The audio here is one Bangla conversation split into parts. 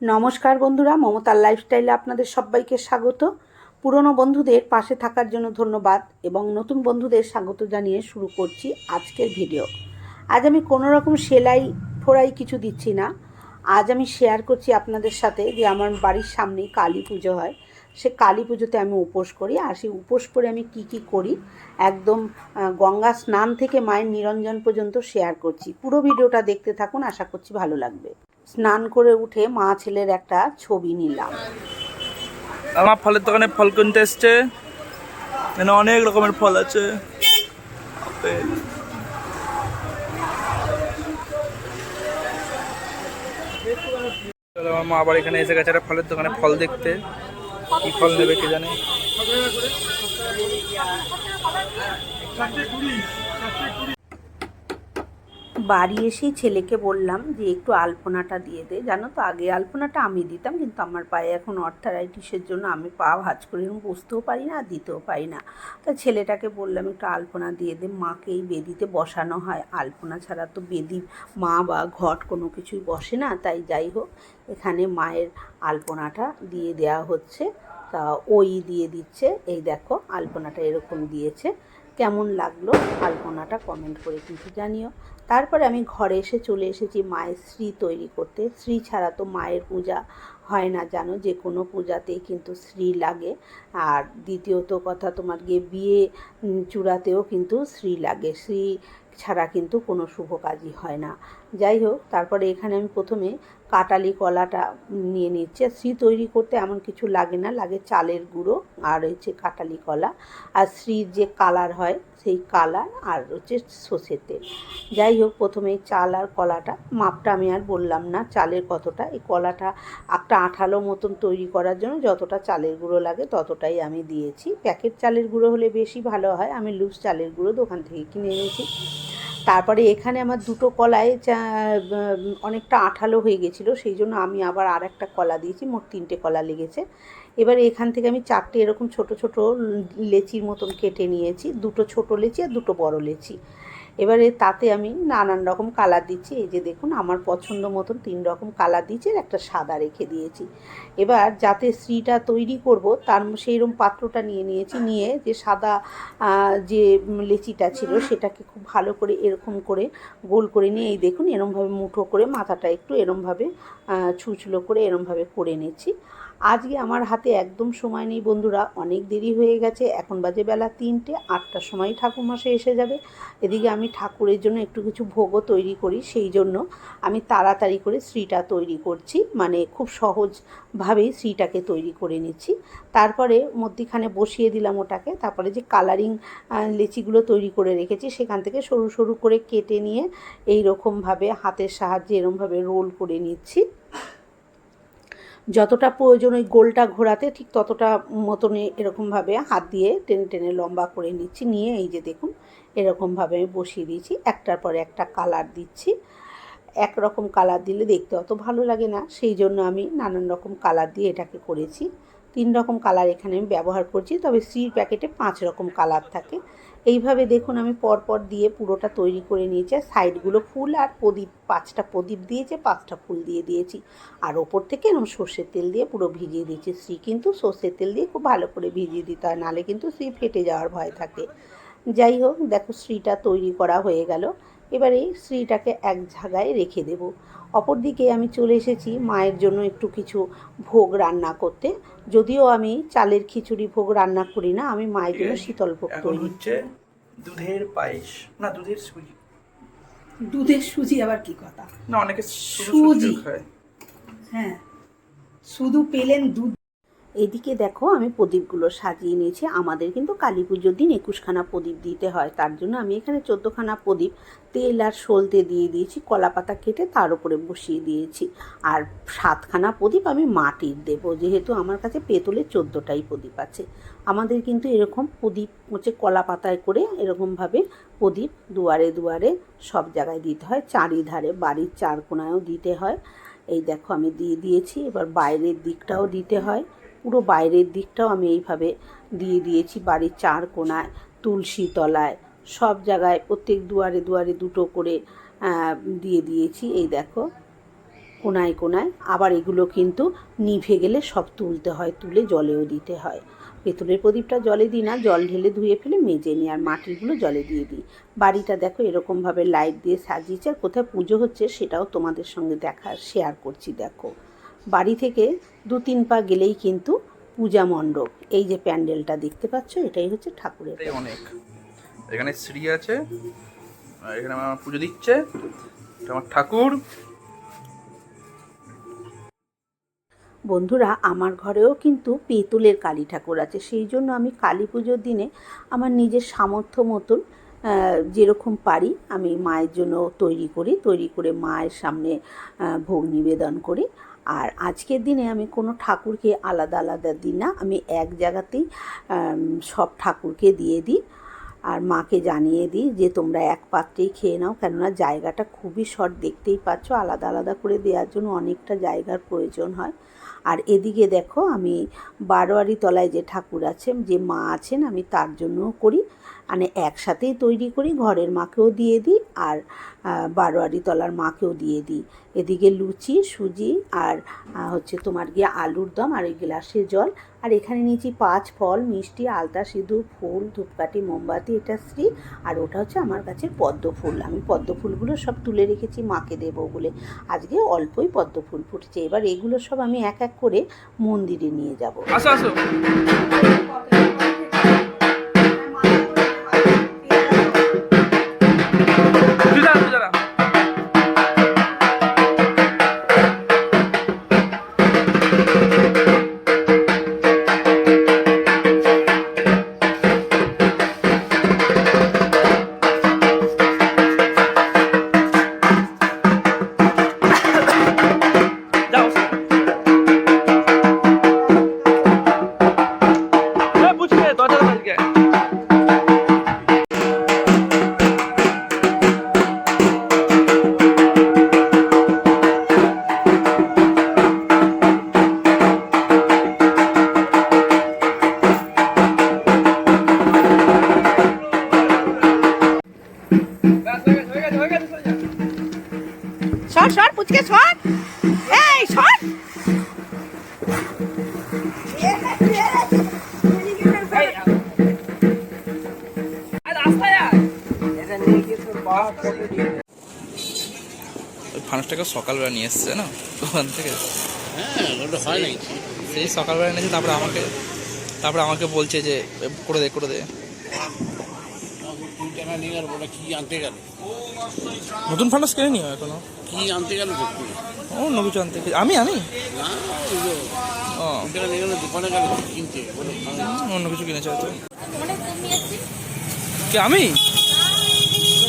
নমস্কার বন্ধুরা, মমতার লাইফস্টাইলে আপনাদের সবাইকে স্বাগত। পুরনো বন্ধুদের পাশে থাকার জন্য ধন্যবাদ এবং নতুন বন্ধুদের স্বাগত জানিয়ে শুরু করছি আজকের ভিডিও আজ আমি কোনো রকম সেলাই ফোড়াই কিছু দিচ্ছি না। আজ আমি শেয়ার করছি আপনাদের সাথে যে আমার বাড়ির সামনে কালী পুজো হয়। সে কালী পুজোতে আমি উপোস করি আর সেই উপোস করে আমি কি কি করি একদম গঙ্গা স্নান থেকে মায়ের নিরঞ্জন পর্যন্ত শেয়ার করছি। পুরো ভিডিওটা দেখতে থাকুন, আশা করছি ভালো লাগবে। স্নান করে উঠে মা ছেলের একটা ছবি নিলাম। আমার ফলের দোকানে ফল কিনতে এসছে। এখানে অনেক রকমের ফল আছে। আমার মা আবার এখানে এসে গেছে ফলের দোকানে ফল দেখতে। কি ফল নেবে কে জানে? বাড়ি এসেই ছেলেকে বললাম যে, একটু আলপনাটা দিয়ে দে। জানো তো, আগে আলপনাটা আমি দিতাম, কিন্তু আমার পায়ে এখন অর্থারাইটিসের জন্য আমি পা ভাজ করে বসতেও পারি না দিতেও পারি না। তা ছেলেটাকে বললাম, একটু আলপনা দিয়ে দে। মাকে এই বেদিতে বসানো হয়। আলপনা ছাড়া তো বেদি, মা বা ঘট কোনো কিছুই বসে না, তাই যাই হোক, এখানে মায়ের আলপনাটা দিয়ে দেওয়া হচ্ছে। তা ওই দিয়ে দিচ্ছে। এই দেখো, আলপনাটা এরকম দিয়েছে। কেমন লাগল আলপনাটা কমেন্ট করে কিন্তু জানিও। তারপরে আমি ঘরে এসে চলে এসেছি মায়ের শ্রী তৈরি করতে। শ্রী ছাড়া তো মায়ের পূজা হয় না, জানো? যে কোনো পূজাতেই কিন্তু শ্রী লাগে। আর দ্বিতীয়ত কথা তোমার গিয়ে বিয়ে চূড়াতেও কিন্তু শ্রী লাগে। শ্রী ছাড়া কিন্তু কোনো শুভ কাজই হয় না। যাই হোক, তারপরে এখানে আমি প্রথমে কাটালি কলাটা নিয়ে নিচ্ছি। শ্রী তৈরি করতে এমন কিছু লাগে না, লাগে চালের গুঁড়ো আর হচ্ছে কাটালি কলা। আর শ্রীর যে কালার হয়, সেই কালার আর হচ্ছে সর্ষের তেল। যাই হোক, প্রথমে চাল আর কলাটা, মাপটা আমি আর বললাম না, চালের কতটা। এই কলাটা একটা আঠালো মতন তৈরি করার জন্য যতটা চালের গুঁড়ো লাগে ততটাই আমি দিয়েছি। প্যাকেট চালের গুঁড়ো হলে বেশি ভালো হয়। আমি লুজ চালের গুঁড়ো দোকান থেকে কিনে এনেছি। তারপরে এখানে আমার দুটো কলায় অনেকটা আঠালো হয়ে গেছিল, সেই জন্য আমি আবার আর একটা কলা দিয়েছি, মোট তিনটে কলা লেগেছে। এবার এখান থেকে আমি চারটে এরকম ছোট ছোট লেচির মতন কেটে নিয়েছি, দুটো ছোট লেচি আর দুটো বড় লেচি। এবারে তাতে আমি নানান রকম কালার দিচ্ছি। এই যে দেখুন, আমার পছন্দ মতন তিন রকম কালার দিয়েছি একটা সাদা রেখে দিয়েছি। এবার যাতে শ্রীটা তৈরি করব, তার সেইরকম পাত্রটা নিয়ে নিয়েছি, নিয়ে যে সাদা যে লেচিটা ছিল সেটাকে খুব ভালো করে এরকম করে গোল করে নিয়ে, এই দেখুন, এরমভাবে মুঠো করে মাথাটা একটু এরমভাবে ছুঁচলো করে এরমভাবে করে নিচ্ছি। আজকে আমার হাতে একদম সময় নেই, বন্ধুরা। অনেক দেরি হয়ে গেছে। এখন বাজে বেলা তিনটে, আটটার সময় ঠাকুরমশাই এসে যাবে। এদিকে আমি ঠাকুরের জন্য একটু কিছু ভোগও তৈরি করি, সেই জন্য আমি তাড়াতাড়ি করে শ্রীটা তৈরি করছি। মানে খুব সহজভাবেই শ্রীটাকে তৈরি করে নিচ্ছি। তারপরে মধ্যিখানে বসিয়ে দিলাম ওটাকে। তারপরে যে কালারিং লেচিগুলো তৈরি করে রেখেছি, সেখান থেকে সরু সরু করে কেটে নিয়ে এই রকমভাবে হাতের সাহায্যে এরমভাবে রোল করে নিচ্ছি। যতটা প্রয়োজন ওই গোলটা ঘোরাতে, ঠিক ততটা মতনে এরকমভাবে হাত দিয়ে টেনে টেনে লম্বা করে নিচ্ছি। নিয়ে এই যে দেখুন, এরকমভাবে আমি বসিয়ে দিয়েছি। একটার পরে একটা কালার দিচ্ছি। একরকম কালার দিলে দেখতে অত ভালো লাগে না। সেই জন্য আমি নানান রকম কালার দিয়ে এটাকে করেছি। তিন রকম কালার এখানে আমি ব্যবহার করছি। তবে সির প্যাকেটে পাঁচ রকম কালার থাকে। এইভাবে দেখুন আমি পরপর দিয়ে পুরোটা তৈরি করে নিয়েছি সাইডগুলো ফুল আর প্রদীপ, পাঁচটা প্রদীপ দিয়েছে, পাঁচটা ফুল দিয়ে দিয়েছি। আর ওপর থেকে এরকম সর্ষের তেল দিয়ে পুরো ভিজিয়ে দিয়েছি। শ্রী কিন্তু সর্ষের তেল দিয়ে খুব ভালো করে ভিজিয়ে দিতে হয় নাহলে কিন্তু শ্রী ফেটে যাওয়ার ভয় থাকে। যাই হোক, দেখো শ্রীটা তৈরি করা হয়ে গেল। এবারে শ্রীটাকে এক জায়গায় রেখে দেব। অপরদিকে আমি চলে এসেছি মায়ের জন্য একটু কিছু ভোগ রান্না করতে। যদিও আমি চালের খিচুড়ি ভোগ রান্না করি না আমি মায়ের জন্য শীতল ভোগ তৈরি হচ্ছে দুধের পায়েস। না দুধের সুজি। দুধের সুজি আবার কি কথা? না অনেকে সুজি। সুজি হ্যাঁ। শুধু পেলেন দুধ এদিকে দেখো, আমি প্রদীপগুলো সাজিয়ে নিয়েছি। আমাদের কিন্তু কালী পুজোর দিন একুশখানা প্রদীপ দিতে হয়। তার জন্য আমি এখানে চোদ্দোখানা প্রদীপ, তেল আর সলতে দিয়ে দিয়েছি কলা পাতা কেটে তার উপরে বসিয়ে দিয়েছি। আর সাতখানা প্রদীপ আমি মাটির দেব, যেহেতু আমার কাছে পেতলের চোদ্দোটাই প্রদীপ আছে। আমাদের কিন্তু এরকম প্রদীপ হচ্ছে কলা পাতায় করে এরকমভাবে প্রদীপ দুয়ারে দুয়ারে সব জায়গায় দিতে হয়। চারিধারে বাড়ির চার কোনায়ও দিতে হয়। এই দেখো, আমি দিয়ে দিয়েছি। এবার বাইরের দিকটাও দিতে হয়। পুরো বাইরের দিকটাও আমি এইভাবে দিয়ে দিয়েছি বাড়ির চার কোনায়, তুলসী তলায়, সব জায়গায় প্রত্যেক দুয়ারে দুয়ারে দুটো করে দিয়ে দিয়েছি। এই দেখো, কোনায় কোনায়। আবার এগুলো কিন্তু নিভে গেলে সব তুলতে হয়, তুলে জলেও দিতে হয়। পেতলের প্রদীপটা জলে দিই না, জল ঢেলে ধুয়ে ফেলে মেজে নিই আর মাটিগুলো জলে দিয়ে দিই। বাড়িটা দেখো এরকমভাবে লাইট দিয়ে সাজিয়েছে আর কোথায় পুজো হচ্ছে সেটাও তোমাদের সঙ্গে দেখা শেয়ার করছি, দেখো। বাড়ি থেকে দু তিন পা গেলেই কিন্তু পূজা মণ্ডপ। এই যে প্যান্ডেলটা দেখতে পাচ্ছ এটাই হচ্ছে ঠাকুরের অনেক। এখানে শ্রী আছে এখানে আমার পুজো দিচ্ছে। আমার ঠাকুর। বন্ধুরা আমার ঘরেও কিন্তু পেতলের কালী ঠাকুর আছে। সেই জন্য আমি কালী পুজোর দিনে আমার নিজের সামর্থ্য মতন আহ, যেরকম পারি আমি মায়ের জন্য তৈরি করি। তৈরি করে মায়ের সামনে ভোগ নিবেদন করি। আর আজকের দিনে আমি কোনো ঠাকুরকে আলাদা আলাদা দিই না। আমি এক জায়গাতেই সব ঠাকুরকে দিয়ে দিই আর মাকে জানিয়ে দিই যে তোমরা এক পাত্রেই খেয়ে নাও। কেননা জায়গাটা খুবই শর্ট, দেখতেই পাচ্ছ আলাদা আলাদা করে দেওয়ার জন্য অনেকটা জায়গার প্রয়োজন হয়। আর এদিকে দেখো আমি বারোয়ারি তলায় যে ঠাকুর আছেন, যে মা আছেন, আমি তার জন্যও করি। মানে একসাথেই তৈরি করি, ঘরের মাকেও দিয়ে দিই আর বারোয়ারি তলার মাকেও দিয়ে দিই। এদিকে লুচি, সুজি আর হচ্ছে তোমার গিয়ে আলুর দম আর ওই গ্লাসে জল। আর এখানে নিয়েছি পাঁচ ফল, মিষ্টি, আলতা, সিঁদুর, ফুল, ধূপকাঠি, মোমবাতি, এটা শ্রী। আর ওটা হচ্ছে আমার কাছে পদ্ম ফুল। আমি পদ্ম ফুলগুলো সব তুলে রেখেছি মাকে দেবো বলে। আজকে অল্পই পদ্ম ফুল ফুটেছে। এবার এগুলো সব আমি এক এক করে মন্দিরে নিয়ে যাব। আসো আসো। ওই ফানুসটাকে সকালবেলা নিয়ে এসছে না? ওখান থেকে। হ্যাঁ হয় নাকি? সেই সকালবেলা এনেছে তারপরে আমাকে তারপরে আমাকে বলছে যে করে দে করে দে। নতুন ফানুস কিনে নিও এখনও? কি আনতে গেল ও অন্য কিছু আনতে আমি আমি দোকানে অন্য কিছু কিনেছে হয়তো। কি আমি?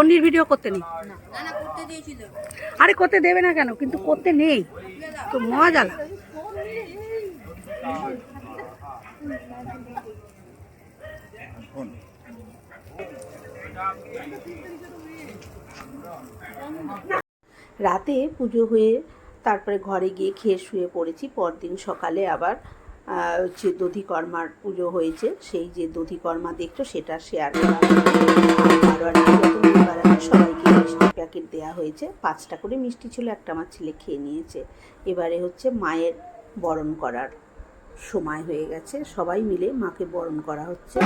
দণ্ডির ভিডিও করতে নেই? আরে করতে দেবে না কেন? কিন্তু করতে নেই। তো মজা লাগে রাতে পুজো হয়ে তারপরে ঘরে গিয়ে খেয়ে শুয়ে পড়েছি। পরদিন সকালে আবার হচ্ছে দধিকর্মার পুজো হয়েছে সেই যে দধিকর্মা দেখছ সেটা শেয়ার করা সবাইকে মিষ্টির প্যাকেট দেওয়া হয়েছে। পাঁচটা করে মিষ্টি ছিল, একটা আমার ছেলে খেয়ে নিয়েছে। এবারে হচ্ছে মায়ের বরণ করার সময় হয়ে গেছে। সবাই মিলে মাকে বরণ করা হচ্ছে।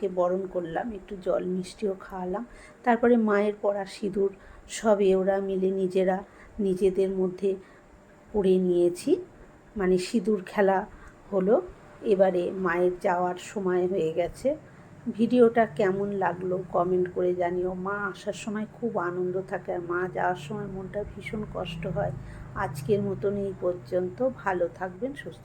মাকে বরণ করলাম, একটু জল মিষ্টিও খাওয়ালাম। তারপরে মায়ের পরা সিঁদুর সবে ওরা মিলে নিজেরা নিজেদের মধ্যে পরে নিয়েছি। মানে সিঁদুর খেলা হলো, এবারে মায়ের যাওয়ার সময় হয়ে গেছে। ভিডিওটা কেমন লাগল কমেন্ট করে জানিও। মা আসার সময় খুব আনন্দ থাকে, আর মা যাওয়ার সময় মনটা ভীষণ কষ্ট হয়। আজকের মতন এই পর্যন্ত, ভালো থাকবেন, সুস্থ